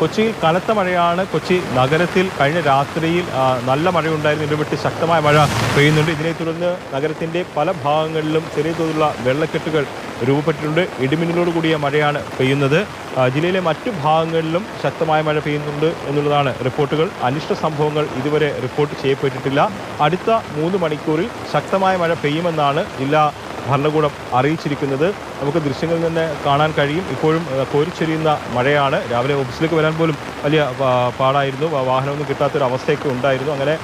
കൊച്ചിയിൽ കനത്ത മഴയാണ്. കൊച്ചി നഗരത്തിൽ കഴിഞ്ഞ രാത്രിയിൽ നല്ല മഴയുണ്ടായിരുന്നു. ഇടപെട്ട് ശക്തമായ മഴ പെയ്യുന്നുണ്ട്. ഇതിനെ തുടർന്ന് നഗരത്തിന്റെ പല ഭാഗങ്ങളിലും ചെറിയ തോതിലുള്ള വെള്ളക്കെട്ടുകൾ രൂപപ്പെട്ടിട്ടുണ്ട്. ഇടിമിന്നലോട് കൂടിയ മഴയാണ് പെയ്യുന്നത്. ജില്ലയിലെ മറ്റു ഭാഗങ്ങളിലും ശക്തമായ മഴ പെയ്യുന്നുണ്ട് എന്നുള്ളതാണ് റിപ്പോർട്ടുകൾ. അനിഷ്ട സംഭവങ്ങൾ ഇതുവരെ റിപ്പോർട്ട് ചെയ്യപ്പെട്ടിട്ടില്ല. അടുത്ത മൂന്ന് മണിക്കൂറിൽ ശക്തമായ മഴ പെയ്യുമെന്നാണ് ജില്ലാ ഭരണകൂടം അറിയിച്ചിരിക്കുന്നത് നമുക്ക് ദൃശ്യങ്ങളിൽ നിന്ന് കാണാൻ കഴിയും. ഇപ്പോഴും കോരിച്ചൊരിയുന്ന മഴയാണ്. രാവിലെ ഓഫീസിലേക്ക് വരാൻ പോലും വലിയ പാടായിരുന്നു. വാഹനമൊന്നും കിട്ടാത്തൊരു അവസ്ഥയൊക്കെ ഉണ്ടായിരുന്നു. അങ്ങനെ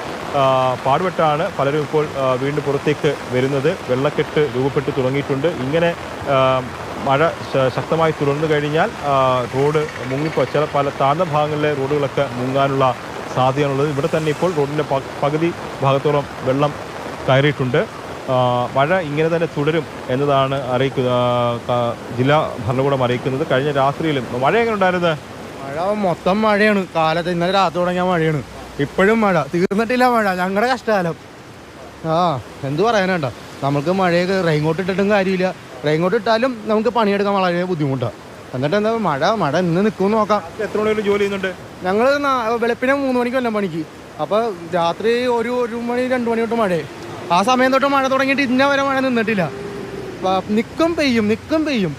പാടുപെട്ടാണ് പലരും ഇപ്പോൾ വീണ്ടും പുറത്തേക്ക് വരുന്നത്. വെള്ളക്കെട്ട് രൂപപ്പെട്ട് തുടങ്ങിയിട്ടുണ്ട്. ഇങ്ങനെ മഴ ശക്തമായി തുടർന്നു കഴിഞ്ഞാൽ റോഡ് മുങ്ങിപ്പോ ചില പല താഴ്ന്ന ഭാഗങ്ങളിലെ റോഡുകളൊക്കെ മുങ്ങാനുള്ള സാധ്യതയാണുള്ളത്. ഇവിടെ തന്നെ ഇപ്പോൾ റോഡിന്റെ പകുതി ഭാഗത്തോളം വെള്ളം കയറിയിട്ടുണ്ട്. മഴ ഇങ്ങനെ തന്നെ തുടരും എന്നതാണ് അറിയിക്കുക ജില്ലാ ഭരണകൂടം അറിയിക്കുന്നത്. കഴിഞ്ഞ രാത്രിയിലും മഴ എങ്ങനെ ഉണ്ടായിരുന്നത് മഴ മൊത്തം മഴയാണ്. കാലത്ത് ഇന്നലെ രാത്രി തുടങ്ങിയ മഴയാണ്. ഇപ്പോഴും മഴ. തീർന്നിട്ടില്ല മഴ. ഞങ്ങളുടെ കഷ്ടകാലം. ആ എന്തു പറയാനാണ്ട നമുക്ക് മഴയൊക്കെ റെയിൻകോട്ട് ഇട്ടിട്ടും കാര്യമില്ല. റെയിൻകോട്ട് ഇട്ടാലും നമുക്ക് പണിയെടുക്കാൻ വളരെ ബുദ്ധിമുട്ടാണ് എന്നിട്ട് എന്താ മഴ മഴ ഇന്ന് നിൽക്കുമെന്ന് നോക്കാം. എത്ര മണി വരെ ജോലി ചെയ്യുന്നുണ്ട്? ഞങ്ങൾ വെളുപ്പിനെ മൂന്ന് മണിക്ക് വല്ല പണിക്ക്. അപ്പോൾ രാത്രി ഒരു ഒരു മണി രണ്ട് മണി തൊട്ട് മഴ ആ സമയം തൊട്ട് മഴ തുടങ്ങിയിട്ട് ഇന്ന വരെ മഴ നിന്നിട്ടില്ല പ- നിക്കും പെയ്യും നിക്കും പെയ്യും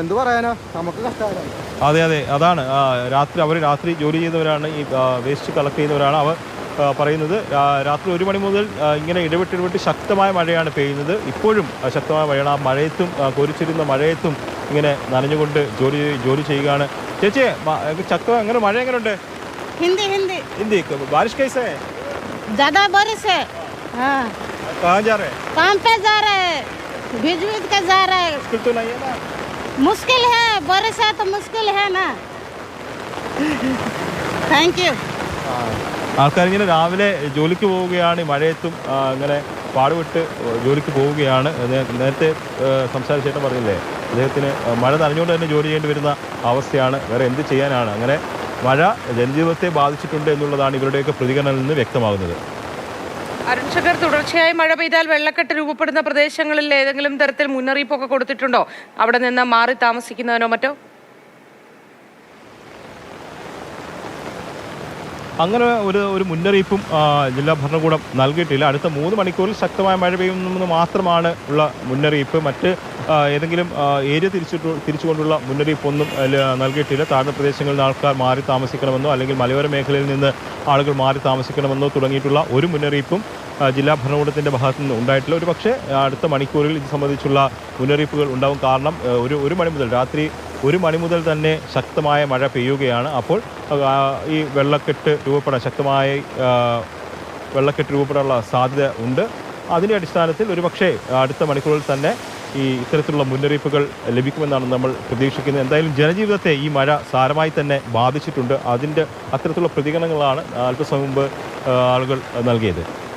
എന്ത് പറയാനാ നമുക്ക് കഷ്ടകാലം അതെ അതെ അതാണ് ആ, രാത്രി അവർ രാത്രി ജോലി ചെയ്യുന്നവരാണ് ഈ വേസ്റ്റ് കളക്ട് ചെയ്യുന്നവരാണ് അവർ ആ, പറയുന്നത് ആ, രാത്രി ഒരു മണി മുതൽ ആ, ഇങ്ങനെ ഇടവിട്ട് ഇടവിട്ട് ശക്തമായ മഴയാണ് പെയ്യുന്നത് ഇപ്പോഴും ആ, ശക്തമായ മഴയാണ് ആ മഴയത്തും ആ, കോരിച്ചിരുന്ന മഴയത്തും ഇങ്ങനെ നനഞ്ഞുകൊണ്ട് ജോലി ജോലി ചെയ്യുകയാണ് ചേച്ചി മ- ശക്തം എങ്ങനെ മഴ എങ്ങനെയുണ്ട് हिंदी हिंदी ഹിന്ദി ബാരിഷ് കൈസേ ज्यादा बारिश है हाँ कहाँ जा रहे हैं काम पे जा रहे हैं भीज भीज के जा रहे हैं मुश्किल तो नहीं है ना मुश्किल है बारिश है तो मुश्किल है ना थैंक यू ആൾക്കാർ ഇങ്ങനെ രാവിലെ ജോലിക്ക് പോവുകയാണ് ഈ മഴയത്തും ആ, ഇങ്ങനെ പാടുപെട്ട് ജോലിക്ക് പോവുകയാണ് നേ- നേരത്തെ ആ, സംസാരിച്ച ചേട്ടൻ പറഞ്ഞില്ലേ അദ്ദേഹത്തിന് മഴ നനഞ്ഞുകൊണ്ട് തന്നെ ജോലി ചെയ്യേണ്ടി വരുന്ന അവസ്ഥയാണ് വേറെ എന്ത് ചെയ്യാനാണ് അങ്ങനെ മഴ ജനജീവിതത്തെ ബാധിച്ചിട്ടുണ്ട് എന്നുള്ളതാണ് ഇവരുടെയൊക്കെ പ്രതികരണത്തിൽ നിന്ന് വ്യക്തമാകുന്നത് അരുൺ തുടർച്ചയായി മഴ പെയ്താൽ വെള്ളക്കെട്ട് രൂപപ്പെടുന്ന പ്രദേശങ്ങളിൽ ഏതെങ്കിലും തരത്തിൽ മുന്നറിയിപ്പൊക്കെ കൊടുത്തിട്ടുണ്ടോ? അവിടെ നിന്ന് മാറി താമസിക്കുന്നതിനോ മറ്റോ? അങ്ങനെ ഒരു ഒരു മുന്നറിയിപ്പും ജില്ലാ ഭരണകൂടം നൽകിയിട്ടില്ല. അടുത്ത മൂന്ന് മണിക്കൂറിൽ ശക്തമായ മഴ പെയ്യുമെന്ന് മാത്രമാണ് ഉള്ള മുന്നറിയിപ്പ്. മറ്റ് ഏതെങ്കിലും ഏരിയ തിരിച്ചിട്ടു തിരിച്ചുകൊണ്ടുള്ള മുന്നറിയിപ്പൊന്നും നൽകിയിട്ടില്ല. താഴ്ന്ന പ്രദേശങ്ങളിൽ ആൾക്കാർ മാറി താമസിക്കണമെന്നോ അല്ലെങ്കിൽ മലയോര മേഖലയിൽ നിന്ന് ആളുകൾ മാറി താമസിക്കണമെന്നോ തുടങ്ങിയിട്ടുള്ള ഒരു മുന്നറിയിപ്പും ജില്ലാ ഭരണകൂടത്തിന്റെ ഭാഗത്തു നിന്ന് ഉണ്ടായിട്ടില്ല. ഒരു പക്ഷേ അടുത്ത മണിക്കൂറിൽ ഇത് സംബന്ധിച്ചുള്ള മുന്നറിയിപ്പുകൾ ഉണ്ടാവും. കാരണം ഒരു ഒരു മണി മുതൽ രാത്രി ഒരു മണി മുതൽ തന്നെ ശക്തമായ മഴ പെയ്യുകയാണ്. അപ്പോൾ ഈ വെള്ളക്കെട്ട് രൂപപ്പെടാൻ ശക്തമായ വെള്ളക്കെട്ട് രൂപപ്പെടാനുള്ള സാധ്യത ഉണ്ട്. അതിന്റെ അടിസ്ഥാനത്തിൽ ഒരുപക്ഷേ അടുത്ത മണിക്കൂറിൽ തന്നെ ഈ ഇത്തരത്തിലുള്ള മുന്നറിയിപ്പുകൾ ലഭിക്കുമെന്നാണ് നമ്മൾ പ്രതീക്ഷിക്കുന്നത്. എന്തായാലും ജനജീവിതത്തെ ഈ മഴ സാരമായി തന്നെ ബാധിച്ചിട്ടുണ്ട്. അതിന്റെ അത്തരത്തിലുള്ള പ്രതികരണങ്ങളാണ് അല്പസമയം മുമ്പ് ആളുകൾ നൽകിയത്.